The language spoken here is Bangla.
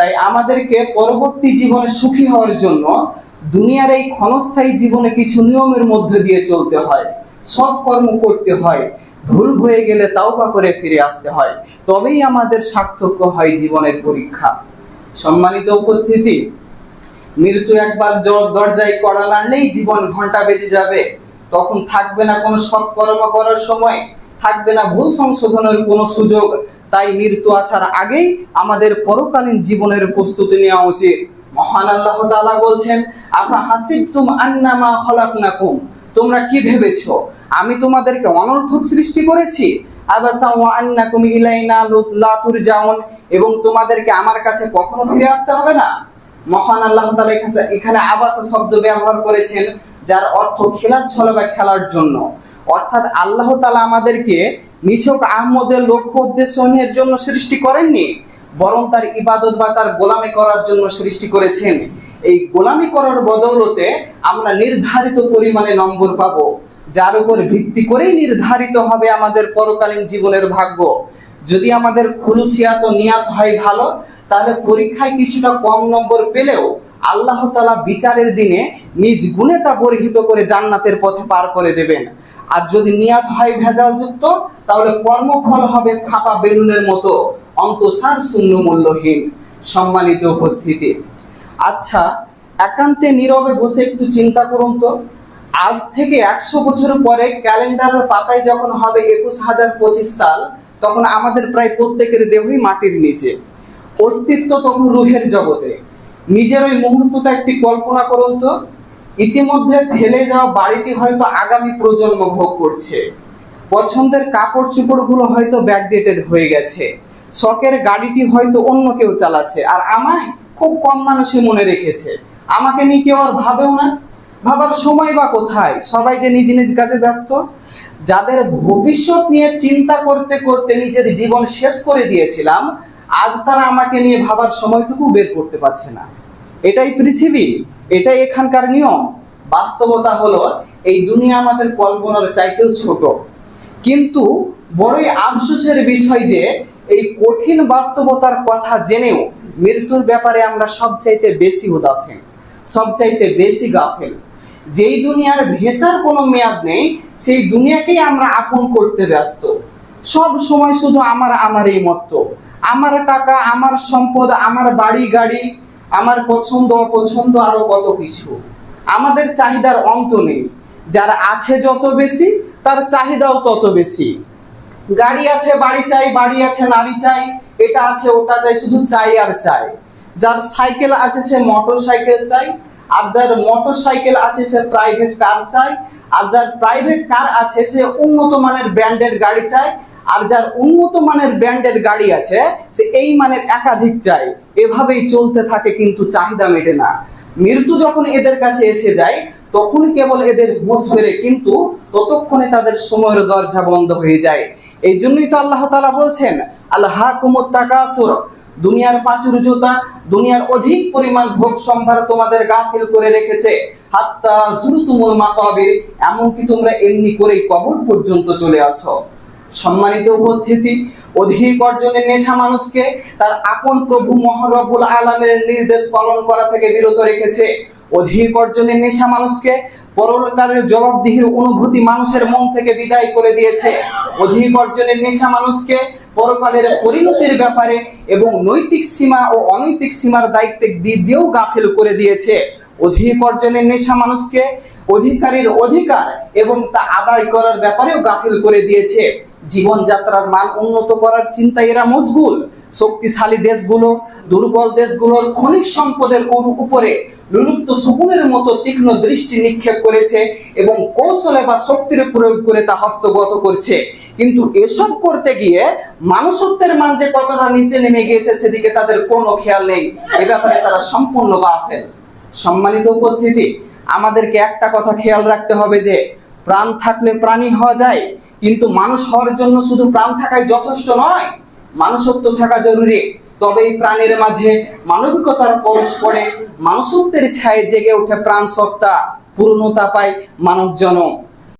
তাই আমাদেরকে পরবর্তী জীবনে সুখী হওয়ার জন্য দুনিয়ার এই ক্ষণস্থায়ী জীবনে কিছু নিয়মের মধ্যে দিয়ে চলতে হয়। সৎকর্ম করতে হয়। ভুল হয়ে গেলে তাওবা করে ফিরে আসতে হয়। তবেই আমাদের সার্থক্য হয় জীবনের পরীক্ষা। সম্মানিত উপস্থিতি, মৃত্যু একবার দরজায় কড়া নাড়লেই জীবন ঘণ্টা বেজে যাবে। তখন থাকবে না কোনো সৎকর্ম করার সময়, থাকবে না ভুল সংশোধনের কোনো সুযোগ তাই মৃত্যু আসার আগেই আমাদের পরকালীন জীবনের প্রস্তুতি নেওয়া উচিত। মহান আল্লাহ তাআলা বলছেন আপা হাসিবতুম আন্নামা খলাকনাকুম। তোমরা কি ভেবেছো? আমি তোমাদেরকে অনর্থক সৃষ্টি করেছি? আবাসা ওয়া আন্নাকুম ইলাইনা লু- তুরজাউন। এবং তোমাদেরকে আমার কাছে কখনো ফিরে আসতে হবে না? মহান আল্লাহ তাআলা এখানে আবাসা শব্দ ব্যবহার করেছেন, যার অর্থ খেলার ছলে বা খেলার জন্য। অর্থাৎ আল্লাহ তাআলা আমাদেরকে নিছক আহমদের লক্ষ্য উদ্দেশ্যের জন্য সৃষ্টি করেননি, বরং তার ইবাদত বা তার গোলামি করার জন্য সৃষ্টি করেছেন। এই গোলামি করার বদৌলতে আমরা নির্ধারিত পরিমাণে নম্বর পাবো, যার উপর ভিত্তি করেই নির্ধারিত হবে আমাদের পরকালীন জীবনের ভাগ্য। যদি আমাদের খুলুসিয়াত নিয়াত হয় ভালো, তাহলে পরীক্ষায় কিছুটা কম নম্বর পেলেও আল্লাহ তালা বিচারের দিনে নিজ গুণে তা পরিহিত করে জান্নাতের পথে পার করে দেবেন। আর যদি নিয়াত হয় ভেজাল যুক্ত তাহলে কর্মফল হবে ফাঁপা বেলুনের মতো। অন্তঃসার শূন্য মূল্যহীন সম্মানিত উপস্থিতি। আচ্ছা একান্তে নীরবে বসে একটু চিন্তা করুন তো। আজ থেকে একশো বছর পরে ক্যালেন্ডারের পাতায় যখন হবে একুশ হাজার পঁচিশ সাল, তখন আমাদের প্রায় প্রত্যেকের দেহই মাটির নিচে। অস্তিত্ব তখন রুহের জগতে। নিজের ওই মুহূর্তটা একটি কল্পনা করুন তো। ইতিমধ্যে ফেলে যাওয়া বাড়িটি হয়তো আগামী প্রজন্ম ভোগ করছে। পছন্দের কাপড় চোপড়গুলো হয়তো ব্যাকডেটেড হয়ে গেছে। শখের গাড়িটি হয়তো অন্য কেউ চালাচ্ছে। আর আমায় খুব কম মানুষই মনে রেখেছে। আমাকে নিয়ে কেউ আর ভাবেও না। ভাবার সময় বা কোথায়? সবাই যে নিজ নিজ কাজে ব্যস্ত। যাদের ভবিষ্যৎ নিয়ে চিন্তা করতে করতে নিজের জীবন শেষ করে দিয়েছিলাম, আজ তারা আমাকে নিয়ে ভাবার সময়টুকু বের করতে পারছে না। এটাই পৃথিবী। এটাই এখানকার নিয়ম। বাস্তবতা হলো, এই দুনিয়া আমাদের কল্পনার চাইতেও ছোট। কিন্তু বড়ই আফসোসের বিষয় যে, এই কঠিন বাস্তবতার কথা জেনেও মৃত্যুর ব্যাপারে আমরা সবচাইতে বেশি উদাসীন, সবচাইতে বেশি গাফেল। যেই দুনিয়ার ভেসার কোনো মেয়াদ নেই, সেই দুনিয়াকেই আমরা আপন করতে ব্যস্ত। সব সময় শুধু আমার আমার এই মত্ত। আমার টাকা, আমার সম্পদ, আমার বাড়ি গাড়ি আমার পছন্দ, অপছন্দ আরও কত কিছু। আমাদের চাহিদার অন্ত নেই। যার আছে যত বেশি, তার চাহিদাও তত বেশি। গাড়ি আছে, বাড়ি চাই, বাড়ি আছে, নারী চাই, এটা আছে, ওটা চাই, শুধু চাই আর চাই। যার সাইকেল আছে, সে মোটর সাইকেল চাই, আর যার মোটর সাইকেল আছে, সে প্রাইভেট কার চাই, আর যার প্রাইভেট কার আছে, সে উন্নত মানের ব্র্যান্ডের গাড়ি চাই আর যার উন্নত মানের ব্র্যান্ডের গাড়ি আছে, সে এই মানের একাধিক চাই। এভাবেই চলতে থাকে কিন্তু চাহিদা মেটে না। মৃত্যু যখন এদের কাছে এসে যায় তখন কেবল এদের হুঁশ ফেরে কিন্তু ততক্ষণে তাদের সময়ের দরজা বন্ধ হয়ে যায়। এই জন্যই তো আল্লাহ তালা বলছেন আল্লাহ তাকাসুর। দুনিয়ার পাচুর্যতা দুনিয়ার অধিক পরিমাণ ভোগ সম্ভার তোমাদের গাফিল করে রেখেছে। হাত্তা জুরতুমুল মাকাবির, এমনকি তোমরা এমনি করেই কবর পর্যন্ত চলে আসো। সম্মানিত উপস্থিতি, অধিক অর্জনের নেশা মানুষকে তার আপন প্রভু মহারবুল আলমের নির্দেশ পালন করা থেকে বিরত রেখেছে। অধিক অর্জনের নেশা মানুষকে পরকালের জবাবদিহির অনুভূতি মানুষের মন থেকে বিদায় করে দিয়েছে। অধিক অর্জনের নেশা মানুষকে পরকালের পরিণতির ব্যাপারে এবং নৈতিক সীমা ও অনৈতিক সীমার দায়িত্বে দিয়েও গাফেল করে দিয়েছে। অধিক অর্জনের নেশা মানুষকে অধিকারীর অধিকার এবং তা আদায় করার ব্যাপারেও গাফিল করে দিয়েছে। জীবনযাত্রার মান উন্নত করার চিন্তা এরা মশগুল। শক্তিশালী দেশগুলো, দুর্বল দেশগুলোর খনিজ সম্পদের উপরে লুলুপ্ত শকুনের মতো তীক্ষ্ণ দৃষ্টি নিক্ষেপ করেছে এবং কৌশলে বা শক্তির প্রয়োগ করে তা হস্তগত করছে। কিন্তু এসব করতে গিয়ে মানুষত্বের মান যে কতটা নিচে নেমে গিয়েছে সেদিকে তাদের কোনো খেয়াল নেই। এ ব্যাপারে তারা সম্পূর্ণ গাফেল সম্মানিত উপস্থিতি, আমাদেরকে একটা কথা খেয়াল রাখতে হবে যে, প্রাণ থাকলে প্রাণী হওয়া যায় কিন্তু মানুষ হওয়ার জন্য শুধু প্রাণ থাকাই যথেষ্ট নয়, মানুষত্ব থাকা জরুরি। তবে এই প্রাণের মাঝে মানবিকতার পরস্পরে মানুষত্বের ছায়ে জেগে ওঠে প্রাণ সত্তা পূর্ণতা পায় মানব জনম